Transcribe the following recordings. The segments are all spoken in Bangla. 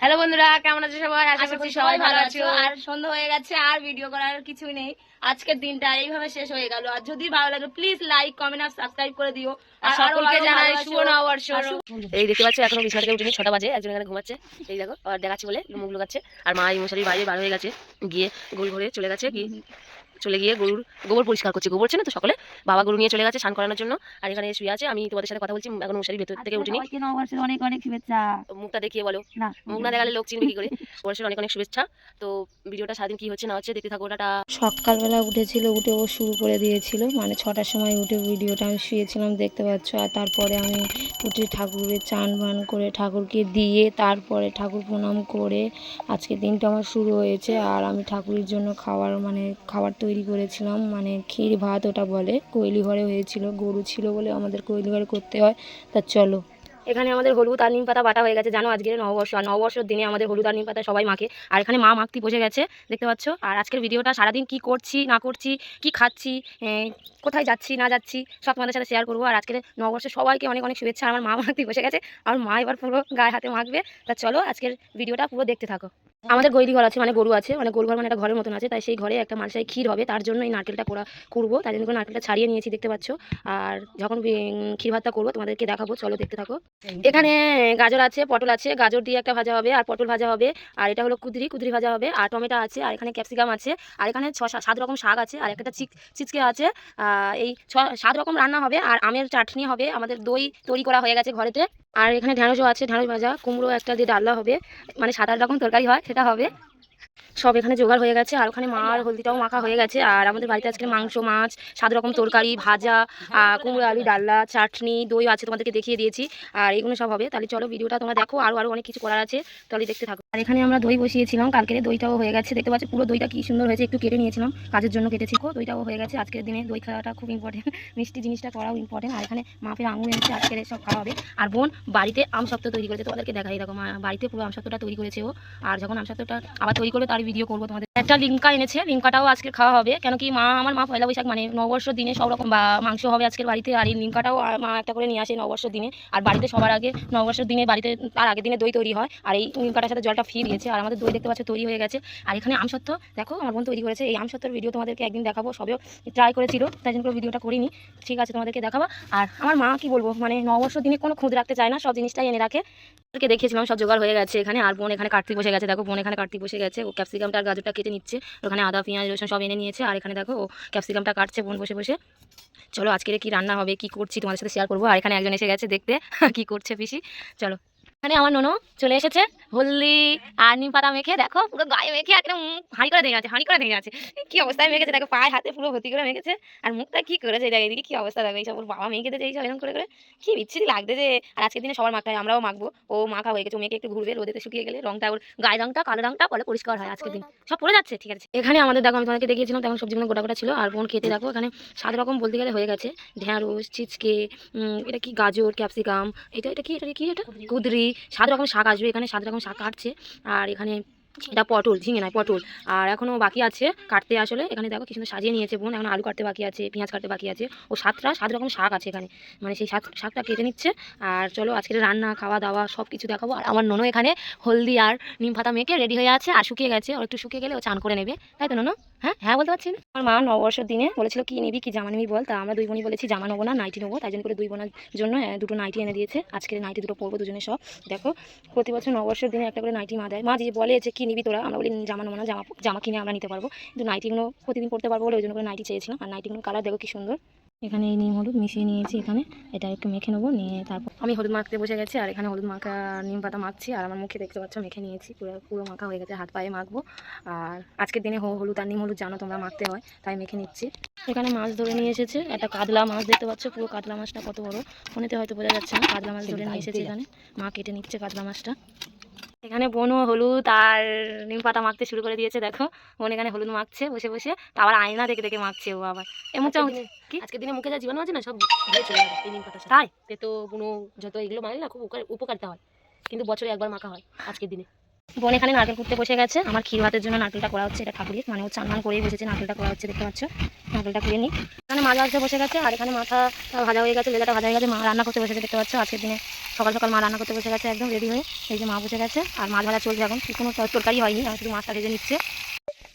হ্যালো বন্ধুরা কেমন আছো সবাই? আশা করছি সবাই ভালো আছো। আর সন্ধ্যা হয়ে গেছে আর ভিডিও করার কিছুই নেই। আজকের দিনটা এইভাবে শেষ হয়ে গেল। আর যদি ভালো লাগে প্লিজ লাইক কমেন্ট আর সাবস্ক্রাইব করে দিও। আর সকলকে জানাই শুভ নববর্ষ। এই দেখতে পাচ্ছ এখনও বিছানা থেকে উঠিনি ছটা বাজে একজন এখানে ঘুমাচ্ছে। এই দেখো আর দেখাচ্ছি বলে মুখ লুকাচ্ছে। আর মা এই মশারির বাইরে বার হয়ে গেছে গিয়ে গোল ঘরে চলে গেছে গিয়ে চলে গিয়ে গরুর গোবর পরিষ্কার করছে। গোবর চেনে তো সকলে? বাবা গরু নিয়ে চলে গেছে স্নান করানোর জন্য। আর এখানে শুয়ে আছে। আমি তোমাদের সাথে কথা বলছি। এখন মশারির ভেতর থেকে উঠিনি। অনেক অনেক শুভেচ্ছা। মুখটা দেখিয়ে বলো। না। মুখ না দেখালে লোক চিনবে কি করে? বর্ষের অনেক অনেক শুভেচ্ছা। তো ভিডিওটা সারাদিন কি হচ্ছে না হচ্ছে দেখতে থাকো। ওটা সকালবেলা উঠেছিল উঠে ও শুরু করে দিয়েছিল। মানে ছটার সময় উঠে ভিডিওটা আমি শুয়েছিলাম দেখতে পাচ্ছ। আর তারপরে আমি উঠে ঠাকুরের চান বান করে ঠাকুরকে দিয়ে তারপরে ঠাকুর প্রণাম করে আজকে দিনটা আমার শুরু হয়েছে। আর আমি ঠাকুরের জন্য খাওয়ার মানে খাবার তৈরি করেছিলাম মানে ক্ষীর ভাত ওটা বলে। কৈলি ঘরে হয়েছিল, গরু ছিল বলে আমাদের কৈলি ঘরে করতে হয়, তা চলো। এখানে আমাদের হলুদ আর নিম পাতা বাটা হয়ে গেছে, জানো আজকে নববর্ষ, আর নববর্ষের দিনে আমাদের হলুদ আর নিম পাতা সবাই মাখে। আর এখানে মা মাখতে বসে গেছে, দেখতে পাচ্ছ? আর আজকের ভিডিওটা সারাদিন কি করছি, না করছি, কি খাচ্ছি কোথায় যাচ্ছি, না যাচ্ছি, সব তোমাদের সাথে শেয়ার করব। আর আজকের নববর্ষে সবাইকে অনেক অনেক শুভেচ্ছা আমার মা মাখতে বসে গেছে, আর মা এবার পুরো গায়ে হাতে মাখবে। তা চলো আজকের ভিডিওটা পুরো দেখতে থাকো। আমাদের গৈরি ঘর আছে মানে গরু আছে মানে গরু ঘর মানে একটা ঘরের মতন আছে তাই সেই ঘরে একটা মালসাই ক্ষীর হবে তার জন্য এই নারকেলটা করা করব তাই জন্য নারকেলটা ছাড়িয়ে নিয়েছি দেখতে পাচ্ছ। আর যখন ক্ষীর ভাতটা করব তোমাদেরকে দেখাবো চলো দেখতে থাকো। এখানে গাজর আছে পটল আছে গাজর দিয়ে একটা ভাজা হবে আর পটল ভাজা হবে আর এটা হলো কুদরি কুদরি ভাজা হবে আর টমেটো আছে আর এখানে ক্যাপসিকাম আছে আর এখানে ছ সাত রকম শাক আছে আর একটা চিক চিচকে আছে এই ছ সাত রকম রান্না হবে আর আমের চাটনি হবে আমাদের দই তৈরি করা হয়ে গেছে ঘরেতে। আর এখানে ঢ্যাঁড়সও আছে ঢ্যাঁড়স ভাজা, কুমড়ো একটা দিয়ে ডাল্লা হবে মানে সাত আট রকম তরকারি হয়, সেটা হবে। সব এখানে জোগাড় হয়ে গেছে, আর ওখানে মার হলদিটাও মাখা হয়ে গেছে। আর আমাদের বাড়িতে আজকে মাংস, মাছ, সাত রকম তরকারি, ভাজা কুমড়ো, আলু ডাল্লা চাটনি, দই আছে তোমাদেরকে দেখিয়ে দিয়েছি। আর এগুলো সব হবে। তাহলে চলো ভিডিওটা তোমরা দেখো আরও আরও অনেক কিছু করার আছে। তাহলে দেখতে থাকো। আর এখানে আমরা দই বসিয়েছিলাম, কালকের দইটাও হয়ে গেছে। দেখতে পাচ্ছি পুরো দইটা কি সুন্দর হয়েছে, একটু কেটে নিয়েছিলাম, কাজের জন্য কেটেছি। দইটাও হয়ে গেছে। আজকের দিনে দই খাওয়াটা খুব ইম্পর্টেন্ট মিষ্টি জিনিসটা করাও ইম্পর্টেন্ট আর এখানে মাপের আঙুল এনেছে, আজকের সব খাওয়া হবে আর বোন বাড়িতে আম সপ্তাহ তৈরি করেছে। তোমাদেরকে দেখাই, দেখো বাড়িতে পুরো আম সপ্তাহটা তৈরি করেছে ও। আর যখন আম সপ্তাহটা আবার তৈরি করবে তার ভিডিও করব তোমাদের। একটা লিঙ্কা এনেছে, লিঙ্কাটাও আজকে খাওয়া হবে। কেন কি মা আমার মা পয়লা বৈশাখ মানে নববর্ষর দিনে সব রকম মাংস হবে আজকের বাড়িতে। আর এই লিঙ্কাটাও মা একটা করে নিয়ে আসে নববর্ষর দিনে। আর বাড়িতে সবার আগে নববর্ষের দিনে বাড়িতে তার আগের দিনে দই তৈরি হয়। আর এই লিঙ্কাটার সাথে জলটা ফি দিয়েছে। আর আমাদের দই দেখতে পাচ্ছ তৈরি হয়ে গেছে। আর এখানে আমসত্ত্ব দেখো, আমার বোন তৈরি করেছে। এই আমসত্ত্বর ভিডিও তোমাদেরকে একদিন দেখাবো। সবেও ট্রাই করেছিল, তাই জন্য ভিডিওটা করিনি। ঠিক আছে, তোমাদেরকে দেখাবো। আর আমার মা কি বলব মানে নববর্ষর দিনে কোনো খুঁত রাখতে চায় না, সব জিনিসটাই এনে রাখে। ওদেরকে দেখিয়েছিলাম, সব জোগাড় হয়ে গেছে এখানে। আর বোন এখানে কাটতে বসে গেছে। দেখো, বোন এখানে কাটতে বসে গেছে। ক্যাপসিকামটা আর গাজরটা কেটে নিচ্ছে। ওখানে আদা, পেঁয়াজ, রসুন সব এনে নিয়েছে। আর এখানে দেখো, ও ক্যাপসিকামটা কাটছে, বোন বসে বসে। চলো আজকে কি রান্না হবে, কি করছি তোমাদের সাথে শেয়ার করব। আর এখানে একজন এসে গেছে দেখতে। কি করছে পিসি? চলো। এখানে আমার ননো চলে এসেছে। হলদি আর নিম পাতা মেখে দেখো পুরো গায়ে মেখে একদম হাঁড়ি করে দিয়ে আছে হাঁড়ি করে দিয়ে যাচ্ছে কি অবস্থায় মেখেছে দেখো পায়ে হাতে পুরো ভর্তি করে মেখেছে। আর মুখটা কি করেছে দেখো এদিকে কি অবস্থা দেখো এইসব ওর বাবা মেখে দিয়েছে এইসব এরকম করে করে। কি বিচ্ছিরি লাগতেছে আর আজকের দিনে সবার মাখতে হয় আমরাও মাখবো। ও মাখা হয়ে গেছে মেখে একটু ঘুরবে রোদেতে শুকিয়ে গেলে রংটা ওর গায়ের রংটা কালো রংটা বলে পরিষ্কার হয় আজকের দিন। সব পড়ে যাচ্ছে ঠিক আছে। এখানে আমাদের দেখো আমি তোমাদেরকে দেখিয়েছিলাম তখন সবজিগুলো গোটা গোটা ছিল আর বোন খেতে দেখো এখানে সাত রকম বলতে গেলে হয়ে গেছে। ঢ্যাঁড়স চিচকে উম, এটা কি গাজর ক্যাপসিকাম এটা এটা কি এটা কি এটা? কুদরি। সাত রকম শাক আসবে, এখানে সাত রকম শাক কাটছে, আর এখানে এটা পটল, ঝিঙে নয়, পটল। আর এখনও বাকি আছে কাটতে আসলে, এখানে দেখো কি সুন্দর সাজিয়ে নিয়েছে বোন, এখন আলু কাটতে বাকি আছে, পেঁয়াজ কাটতে বাকি আছে, ও সাতটা সাত রকম শাক আছে এখানে। মানে সেই শাক, শাকটা কেটে নিচ্ছে, আর চলো আজকের রান্না, খাওয়া দাওয়া সব কিছু দেখাবো। আর আমার ননো এখানে হলদি আর নিম পাতা মেখে রেডি হয়ে আছে, আর শুকিয়ে গেছে ও একটু শুকিয়ে গেলে ও চান করে নেবে। তাই তো ননো? হ্যাঁ হ্যাঁ বলতে পারছি না। আমার মা নববর্ষের দিনে বলেছিল, কি নিবি, কি জামা নিবি বল? তা আমরা দুই বোনই বলেছি, জামা নেব না, নাইটি নেব। তাই জন্য করে দুই বোনের জন্য দুটো নাইটি এনে দিয়েছে। আজকের নাইটি দুটো পরবো দুজনে সব। দেখো, প্রতি বছর নববর্ষের দিনে একটা করে নাইটি মা দেয়। মা যে বলে যে, কি নিবি তোরা? আমরা বলি জামা নেব না, জামা জামা কিনে আমরা নিতে পারব। কিন্তু নাইটিগুলো প্রতিদিন পড়তে পারব বলে ওই জন্য করে নাইটি চেয়েছিলাম। আর নাইটিগুলো কালার দেখো কি সুন্দর। এখানে এই নিম হলুদ মিশিয়ে নিয়েছি এখানে। এটা একটু মেখে নেব, নিয়ে তারপর আমি হলুদ মাখতে বসে গেছি, আর এখানে হলুদ মাখা নিম পাতা মাখছি, আর আমার মুখে দেখতে পাচ্ছ মেখে নিয়েছি, পুরো পুরো মাখা হয়ে গেছে, হাত পায়ে মাখবো। আর আজকের দিনে হলুদ আর নিম হলুদ জানো তোমরা মাখতে হয়, তাই মেখে নিচ্ছি। এখানে মাছ ধরে নিয়ে এসেছে, একটা কাতলা মাছ দেখতে পাচ্ছ, পুরো কাতলা মাছটা কত বড়, ফোনেতে হয়তো বোঝা যাচ্ছে না, কাতলা মাছ ধরে নিয়ে এসেছে এখানে। মা কেটে নিচ্ছে কাতলা মাছটা। এখানে বোনও হলুদ আর নিম পাতা মাখতে শুরু করে দিয়েছে দেখো। বোন এখানে হলুদ মাখছে বসে বসে। আবার আয়না দেখে দেখে মাখছে ও আবার। এমন চামচ কি? আজকের দিনে মুখে যা জীবাণু আছে না সব চলে যাবে এই নিম পাতা তাই? তো বুনো যত এগুলো মানে না খুব উপকার- উপকারিতা হয়। কিন্তু বছরে একবার মাখা হয় আজকের দিনে। বোন এখানে নারকেল কুটতে বসে গেছে। আমার ক্ষীর ভাতের জন্য নারকেলটা করা হচ্ছে, এটা ঠাকুরের। মানে ও চান করেই বসেছে, নারকেলটা করা হচ্ছে, দেখতে পাচ্ছ? নারকেলটা কুড়িয়ে নিই এখানে মাছ ভাজতে বসে গেছে, আর এখানে মাথা ভাজা হয়ে গেছে লেদাটা ভাজা হয়ে গেছে, মা রান্না করতে বসেছে, দেখতে পাচ্ছ? আজকের দিনে সকাল সকাল মা রান্না করতে বসে গেছে, একদম রেডি হয়ে। এই যে মা বসে গেছে, আর মাছ ভাজা চলছে এখন। কোনো তর- তরকারি হয়নি আমি শুধু মাছটা ভেজে নিচ্ছে।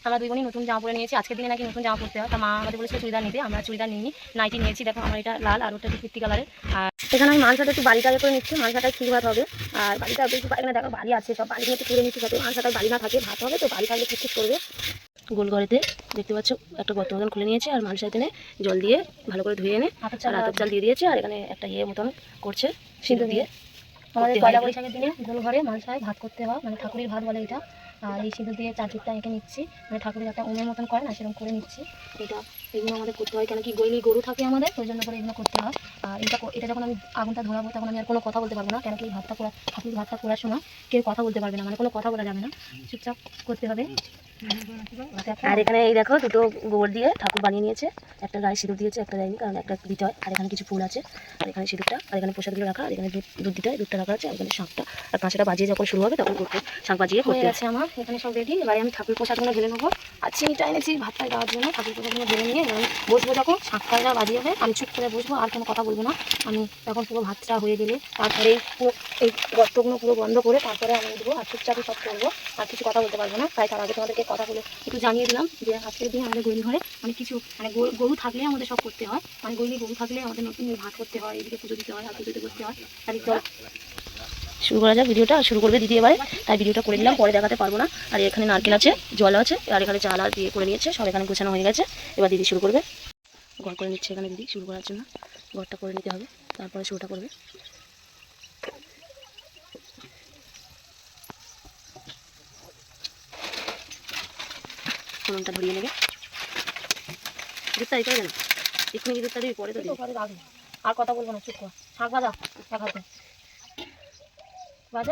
আমরা দুই বোনই নতুন জামা পরে নিয়েছি। আজকের দিনে নাকি নতুন জামা পরতে হয়। তা মা আমাদের বলেছিল চুড়িদার নিতে। আমরা চুড়িদার নিইনি। নাইটি নিয়েছি। দেখো আমার এটা লাল আর ওটা একটু ফিফটি কালারের আর এখানে আমি মাংসটা একটু বাড়িটা করে নিচ্ছি। মাংসাটা ঠিক ভাত হবে। আর বাড়িটা একটু এখানে দেখো বাড়ি আছে। সব বাড়ি নিয়ে একটু করে নিচ্ছি। যাতে মাংসটা বাড়ি না থাকে ভাত হবে। তো বাড়ি থাকলে ঠিক করবে? গোল ঘরেতে দেখতে পাচ্ছ একটা গর্ত মতন খুলে নিয়েছে। আর মাংস এখানে জল দিয়ে ভালো করে ধুয়ে এনে হাতের আর চাল আতপ চাল দিয়ে দিয়েছে। আর এখানে একটা ইয়ে মতন করছে সিদ্ধ দিয়ে আমাদের পয়লা বৈশাখের দিনে গোল ঘরে মালসায় ভাত করতে হয়। মানে ঠাকুরের ভাত বলে এটা। আর এই সিঁদুর দিয়ে চাঁচিরটা এঁকে নিচ্ছি। মানে ঠাকুরের একটা উমের মতন করে না, সেরকম করে নিচ্ছি। এটা এগুলো আমাদের করতে হয় কেন কি গৈলি গরু থাকে আমাদের ওই জন্য করে এগুলো করতে হয়। আর এটা এটা যখন আমি আগুনটা ধরাবো তখন আমি আর কোনো কথা বলতে পারব না কেন কি ভাতটা করা ঠাকুরের ভাতটা করার সময় কেউ কথা বলতে পারবে না মানে কোনো কথা বলা যাবে না। চুপচাপ করতে হবে। আর এখানে এই দেখো দুটো গোবর দিয়ে ঠাকুর বানিয়ে নিয়েছে। একটা গায়ে সিঁদুর দিয়েছে একটা দেয়নি কারণ একটা দিতে হয় আর এখানে কিছু ফুল আছে। আর এখানে সিঁদুরটা আর এখানে প্রসাদগুলো রাখা আর এখানে দুধ দুধ দিতে হয় দুধটা রাখা আছে আর এখানে শাঁখটা আর কাঁচাটা বাজিয়ে যখন শুরু হবে তখন করতে শাঁখ বাজিয়ে হয়ে করতে গেছে আমার এখানে সব রেডি এবারে আমি ঠাকুর প্রসাদগুলো ঢেলে নেব। আর চিনিটা এনেছি ভাতটা দেওয়ার জন্য ঠাকুর প্রসাদগুলো ঢেলে নিয়ে আমি বসবো যখন শাঁখটা বাজিয়ে হবে, আমি চুপ করে বসবো, আর কোনো কথা বলব না। আমি তখন পুরো ভাতটা হয়ে গেলে, তারপরে এই গর্তগুলো পুরো বন্ধ করে তারপরে আমি দেবো আর চুপচাপই সব করব, আর কিছু কথা বলতে পারব না। তাই তার আগে তোমাদেরকে কথা বলে একটু জানিয়ে দিলাম যে আজকের দিন আমাদের গরু ঘরে মানে কিছু মানে গরু- থাকলে আমাদের সব করতে হয়। মানে গরু গরু থাকলে আমাদের নতুন ভাত করতে হয়, এদিকে পুজো দিতে হয় আর পুজো করতে হয়। চল। শুরু করা যাক, ভিডিওটা শুরু করবে দিদি এবারে। তাই ভিডিওটা করে নিলাম, পরে দেখাতে পারব না। আর এখানে নারকেল আছে, জল আছে, আর এখানে চাল আর দিয়ে করে নিয়েছে, সব এখানে গোছানো হয়ে গেছে। এবার দিদি শুরু করবে। ঘর করে নিচ্ছে এখানে দিদি, শুরু করার জন্য। ঘরটা করে নিতে হবে, তারপরে শুরুটা করবে। ফোনটা ধরিয়ে নেবে। দুধটা দিবি? পরে তো। আর কথা বলব না, চুপ কর। সব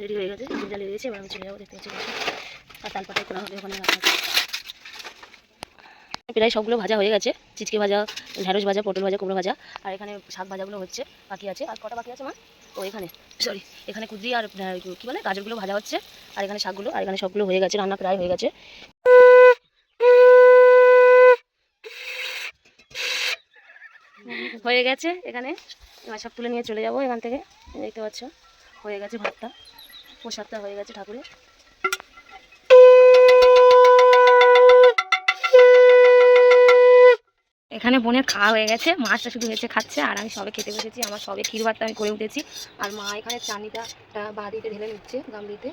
রেডি হয়ে গেছে দুধ জ্বালিয়ে দিয়েছে এবার আমি চলে যাব দেখতে পাচ্ছি আর তালপাতায় করা হবে ওখানে রাখা প্রায় সবগুলো ভাজা হয়ে গেছে। চিচকে ভাজা, ঢ্যাঁড়স ভাজা, পটল ভাজা, কুমড়ো ভাজা, আর এখানে শাক ভাজাগুলো হচ্ছে বাকি আছে। আর কটা বাকি আছে, মা? ও, এখানে। সরি এখানে কুদ্রি আর কি বলে? গাজরগুলো ভাজা হচ্ছে। আর এখানে শাকগুলো, আর এখানে সবগুলো হয়ে গেছে, রান্না প্রায় হয়ে গেছে। হয়ে গেছে এখানে। এবার সব তুলে নিয়ে চলে যাব এখান থেকে। দেখতে পাচ্ছ, হয়ে গেছে ভাতটা। প্রসাদটা হয়ে গেছে ঠাকুরের। এখানে বোনের খাওয়া হয়ে গেছে মাছটা শুধু হয়েছে খাচ্ছে আর আমি সবে খেতে বসেছি আমার সবে ক্ষীর ভাতটা আমি করে উঠেছি আর মা এখানে চানিটা বাদিতে ঢেলে নিচ্ছে গামলিতে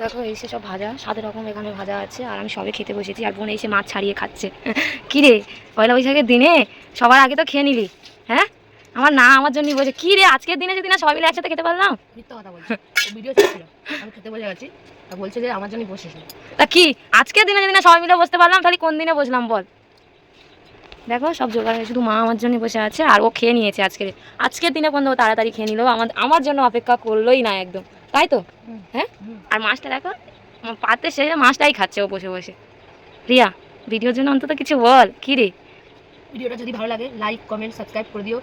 দেখো এই সে সব ভাজা সাত রকম এখানে ভাজা আছে আর আমি সবে খেতে বসেছি আর বোন এসে মাছ ছাড়িয়ে খাচ্ছে। কি রে পয়লা বৈশাখের দিনে সবার আগে তো খেয়ে নিলি হ্যাঁ? আমার না আমার জন্যই বলছে কি রে আজকের দিনে যদি না সবাই মিলে একসাথে খেতে পারলাম? মিথ্যা কথা বলছি। ভিডিও ছিল আমি খেতে বসে গেছি তা বলছে যে আমার জন্য বসেছি তা কি আজকের দিনে যদি না সবাই মিলে বসতে পারলাম তাহলে কোন দিনে বসলাম বল? দেখো সব জোগাড় হয়ে শুধু মা আমার জন্য বসে আছে আর ও খেয়ে নিয়েছে আজকে। আজকের দিনে পর্যন্ত তাড়াতাড়ি খেয়ে নিল আমার আমার জন্য অপেক্ষা করলোই না একদম। তাই তো? হ্যাঁ? আর মাছটা দেখো পাতে শেষে মাছটাই খাচ্ছে ও বসে বসে। রিয়া ভিডিওর জন্য অন্তত কিছু বল। কী রে? ভিডিওটা যদি ভালো লাগে লাইক কমেন্ট সাবস্ক্রাইব করে দিও।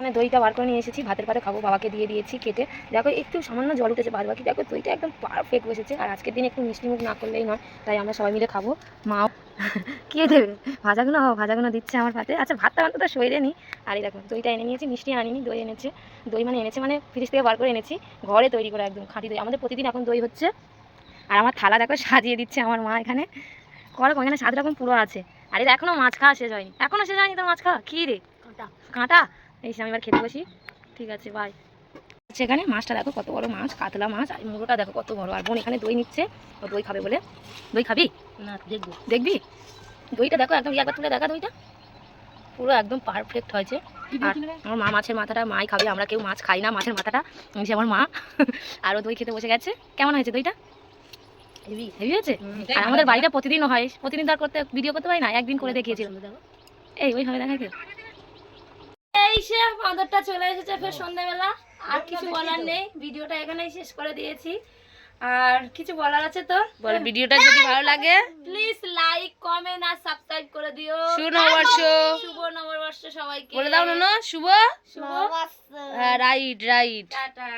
মানে দইটা বার করে নিয়ে এসেছি, ভাতের পাতে খাব, বাবাকে দিয়ে দিয়েছি কেটে দেখো, একটু সামান্য জল উঠেছে বাদ বাকি দেখো, দইটা একদম পারফেক্ট বসেছে। আর আজকের দিন একটু মিষ্টি মুখ না করলেই নয়, তাই আমরা সবাই মিলে খাব। মাও কে দেবে? ভাজাগুলো ভাজাগুলো দিচ্ছে আমার পাতে আচ্ছা ভাতটা অন্তত সইরে নি। আর এই দেখো, দইটা এনে নিয়েছি, মিষ্টি আনিনি, দই এনেছে। দই মানে এনেছে মানে ফ্রিজ থেকে বার করে এনেছি, ঘরে তৈরি করে একদম খাঁটি দই। আমাদের প্রতিদিন এখন দই হচ্ছে। আর আমার থালা দেখো, সাজিয়ে দিচ্ছে আমার মা এখানে। করো, এখানে সাত রকম পুরো আছে। আর এটা এখনও মাছ খাওয়া শেষ হয়নি। এখনও শেষ হয়নি তো মাছ খাওয়া? কী রে? কাঁটা? এই আমি এবার খেতে বসি। ঠিক আছে বাই সেখানে মাছটা দেখো কত বড় মাছ কাতলা মাছ আর মুড়োটা দেখো কত বড়। আর বোন এখানে দই নিচ্ছে। ও দই খাবে বলে। দই খাবি? না দেখব। দেখবি? দইটা দেখো একদম একবার তুলে দেখা দইটা। পুরো একদম পারফেক্ট হয়েছে। আর আমার মা মাছের মাথাটা মাই খাবে আমরা কেউ মাছ খাই না মাছের মাথাটা। সে আমার মা। আরও দই খেতে বসে গেছে। কেমন হয়েছে দইটা? হেভি হেভি হয়েছে? আর আমাদের বাড়িটা প্রতিদিনও হয়। প্রতিদিন তার করতে ভিডিও করতে পারি না। একদিন করে দেখিয়েছিলাম দেখো। এই ওইভাবে দেখাই তো সে বাঁদরটা চলে এসেছে ফের সন্ধ্যাবেলা। আর কিছু বলার নেই ভিডিওটা এখানেই শেষ করে দিয়েছি। আর কিছু বলার আছে তো? বল ভিডিওটা যদি ভালো লাগে। প্লিজ লাইক কমেন্ট আর সাবস্ক্রাইব করে দিও। শুভ নববর্ষ। শুভ নববর্ষ সবাইকে। বলে দাও না Shubho? Shubho right right tata.